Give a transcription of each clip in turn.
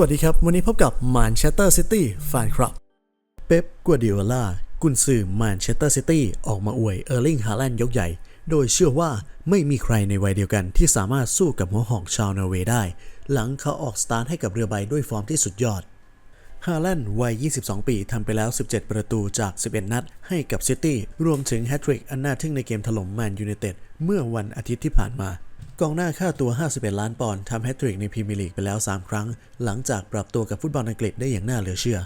วัสดีครับ วันนี้พบกับมานเชสเตอร์ซิตี้แฟนคลับ เป๊ปกัวดิโอลากุนซือมานเชสเตอร์ซิตี้ออกมาอวยเออร์ลิงฮาแลนด์ยกใหญ่ โดยเชื่อว่าไม่มีใครในวัยเดียวกันที่สามารถสู้กับหัวหอกชาวนอร์เวย์ได้ หลังเขาออกสตาร์ทให้กับเรือใบด้วยฟอร์มที่สุดยอดฮาแลนด์วัย 22 ปีทำไปแล้ว 17 ประตูจาก 11 นัด ให้กับซิตี้รวมถึงแฮตทริกอันน่าทึ่งในเกมถล่มแมนยูไนเต็ดเมื่อวันอาทิตย์ที่ผ่านมา กองหน้าค่าตัว 51 ล้านปอนด์ทำแฮตทริกในพรีเมียร์ลีกไปแล้ว 3 ครั้ง หลังจากปรับตัวกับฟุตบอลอังกฤษได้อย่างน่าเหลือเชื่อ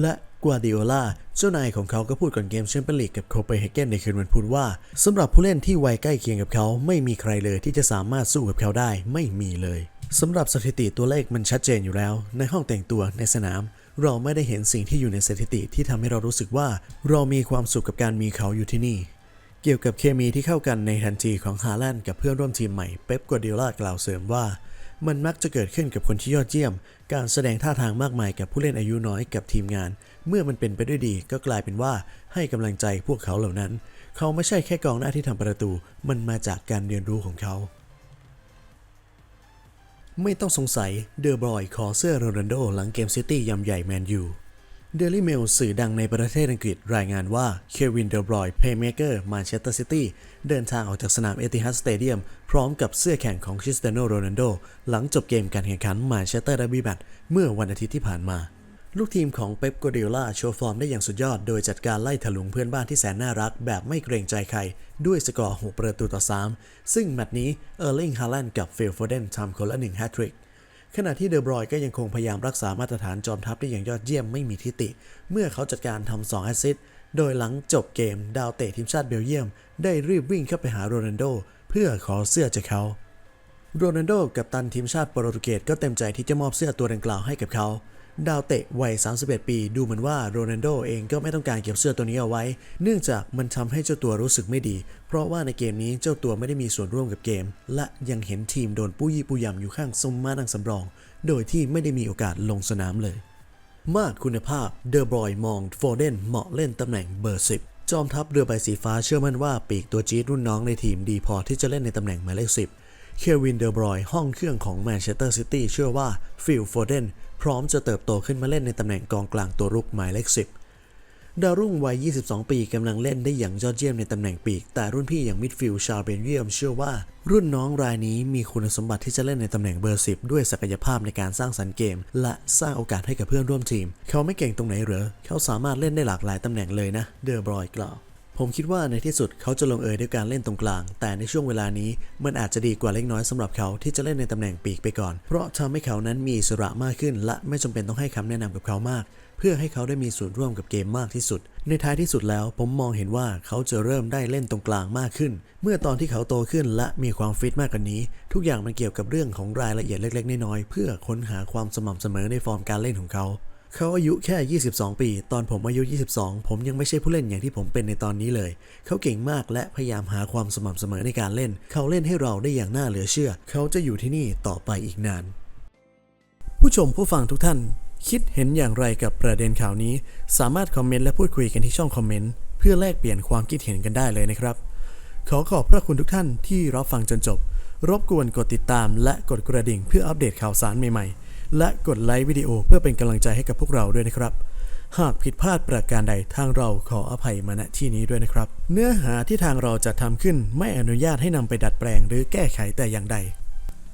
และกัวดิโอลาเจ้านายของเขาก็พูดก่อนเกมแชมเปี้ยนลีกกับโคเปนเฮเกนในคืนวันพุธว่าสำหรับผู้เล่นที่วัยใกล้เคียงกับเขาไม่มีใครเลยที่จะสามารถสู้กับเขาได้ไม่มีเลยสำหรับสถิติตัวเลขมันชัดเจนอยู่แล้ว ในห้องแต่งตัวในสนาม เราไม่ได้เห็นสิ่งที่อยู่ในสถิติที่ทำให้เรารู้สึกว่า เรามีความสุขกับการมีเขาอยู่ที่นี่ เกี่ยวกับเคมีที่เข้ากันในทันทีของฮาแลนด์กับเพื่อนร่วมทีมใหม่เป๊ปกัวดิโอลากล่าวเสริมว่า มันมักจะเกิดขึ้นกับคนที่ยอดเยี่ยม การแสดงท่าทางมากมายกับผู้เล่นอายุน้อยกับทีมงาน เมื่อมันเป็นไปด้วยดีก็กลายเป็นว่าให้กำลังใจพวกเขาเหล่านั้น เขาไม่ใช่แค่กองหน้าที่ทำประตู มันมาจากการเรียนรู้ของเขาไม่ต้องสงสัยเดอบรอยขอเสื้อโรนัลโดหลังเกมซิตี้ยำใหญ่แมนยู เดลี่เมลสื่อดังในประเทศอังกฤษรายงานว่าเควินเดอบรอยเพย์เมเกอร์มาเชสเตอร์ซิตี้เดินทางออกจากสนามเอติฮัดสเตเดียมพร้อมกับเสื้อแข่งของคริสเตียโนโรนัลโดหลังจบเกมการแข่งขันมาเชสเตอร์ดับบี้แมตเมื่อวันอาทิตย์ที่ผ่านมา ลูกทีมของเป๊ปกัวเดโอลาโชว์ฟอร์มได้อย่างสุดยอด โดยจัดการไล่ถลุงเพื่อนบ้านที่แสนน่ารัก แบบไม่เกรงใจใคร ด้วยสกอร์ 6 ประตูต่อ 3 ซึ่งแมตช์นี้เออร์ลิงฮาแลนด์กับฟิลโฟเดนทำคนละหนึ่งแฮตทริก ขณะที่เดอบรอยก็ยังคงพยายามรักษามาตรฐานจอมทัพได้อย่างยอดเยี่ยมไม่มีทิติ เมื่อเขาจัดการทำสองแอสซิสโดยหลังจบเกมดาวเตะทีมชาติเบลเยียม ได้รีบวิ่งเข้าไปหาโรนัลโด เพื่อขอเสื้อจากเขาโรนัลโดกับตันทีมชาติโปรตุเกสก็เต็มใจที่จะมอบเสื้อตัวดังกล่าวให้กับเขา ดาวเตะวัย 31 ปี ดูเหมือนว่าโรนัลโดเองก็ไม่ต้องการเก็บเสื้อตัวนี้เอาไว้ เนื่องจากมันทำให้เจ้าตัวรู้สึกไม่ดี เพราะว่าในเกมนี้เจ้าตัวไม่ได้มีส่วนร่วมกับเกม และยังเห็นทีมโดนปุ้ยปุยยำอยู่ข้างซุมมานังสำรอง โดยที่ไม่ได้มีโอกาสลงสนามเลย มากคุณภาพเดอบรอยมองโฟเดนเหมาะเล่นตำแหน่งเบอร์ 10จอมทัพเรือใบสีฟ้าเชื่อมั่นว่าปีกตัวจี๊ดรุ่นน้องในทีมดีพอที่จะเล่นในตำแหน่งหมายเลข10 เควินเดอบรอยห้องเครื่องของแมนเชสเตอร์ซิตี้เชื่อว่าฟิลโฟเดน พร้อมจะเติบโตขึ้นมาเล่นในตำแหน่งกองกลางตัวรุกหมายเลข 10 ดาวรุ่งวัย 22 ปีกำลังเล่นได้อย่างยอดเยี่ยมในตำแหน่งปีก แต่รุ่นพี่อย่างมิดฟิลด์ชาวเบนเยียมเชื่อว่า รุ่นน้องรายนี้มีคุณสมบัติที่จะเล่นในตำแหน่งเบอร์ 10 ด้วยศักยภาพในการสร้างสรรค์เกม และสร้างโอกาสให้กับเพื่อนร่วมทีม เขาไม่เก่งตรงไหนเหรอ เขาสามารถเล่นได้หลากหลายตำแหน่งเลยนะ เดอบรอยกล่าว ผมคิดว่าในที่สุดเขาจะลงเอยด้วยการเล่นตรงกลาง แต่ในช่วงเวลานี้มันอาจจะดีกว่าเล็กน้อยสำหรับเขาที่จะเล่นในตำแหน่งปีกไปก่อน เพราะทำให้เขานั้นมีอิสระมากขึ้น และไม่จำเป็นต้องให้คำแนะนำกับเขามาก เพื่อให้เขาได้มีส่วนร่วมกับเกมมากที่สุด ในท้ายที่สุดแล้ว ผมมองเห็นว่าเขาจะเริ่มได้เล่นตรงกลางมากขึ้น เมื่อตอนที่เขาโตขึ้นและมีความฟิตมากกว่านี้ ทุกอย่างมันเกี่ยวกับเรื่องของรายละเอียดเล็ก ๆ น้อยๆเพื่อค้นหาความสม่ำเสมอในฟอร์มการเล่นของเขา เขาอายุแค่ 22 ปี ตอนผมอายุ 22 ผมยังไม่ใช่ผู้เล่นอย่างที่ผมเป็นในตอนนี้เลย เขาเก่งมากและพยายามหาความสม่ำเสมอในการเล่น เขาเล่นให้เราได้อย่างน่าเหลือเชื่อ เขาจะอยู่ที่นี่ต่อไปอีกนาน ผู้ชมผู้ฟังทุกท่าน คิดเห็นอย่างไรกับประเด็นข่าวนี้ สามารถคอมเมนต์และพูดคุยกันที่ช่องคอมเมนต์เพื่อแลกเปลี่ยนความคิดเห็นกันได้เลยนะครับ ขอขอบพระคุณทุกท่านที่รับฟังจนจบ รบกวนกดติดตามและกดกระดิ่งเพื่ออัปเดตข่าวสารใหม่ๆ และกดไลค์วิดีโอเพื่อเป็นกำลังใจให้กับพวกเราด้วยนะครับ หากผิดพลาดประการใดทางเราขออภัยมาณที่นี้ด้วยนะครับ เนื้อหาที่ทางเราจะทำขึ้นไม่อนุญาตให้นำไปดัดแปลงหรือแก้ไขแต่อย่างใด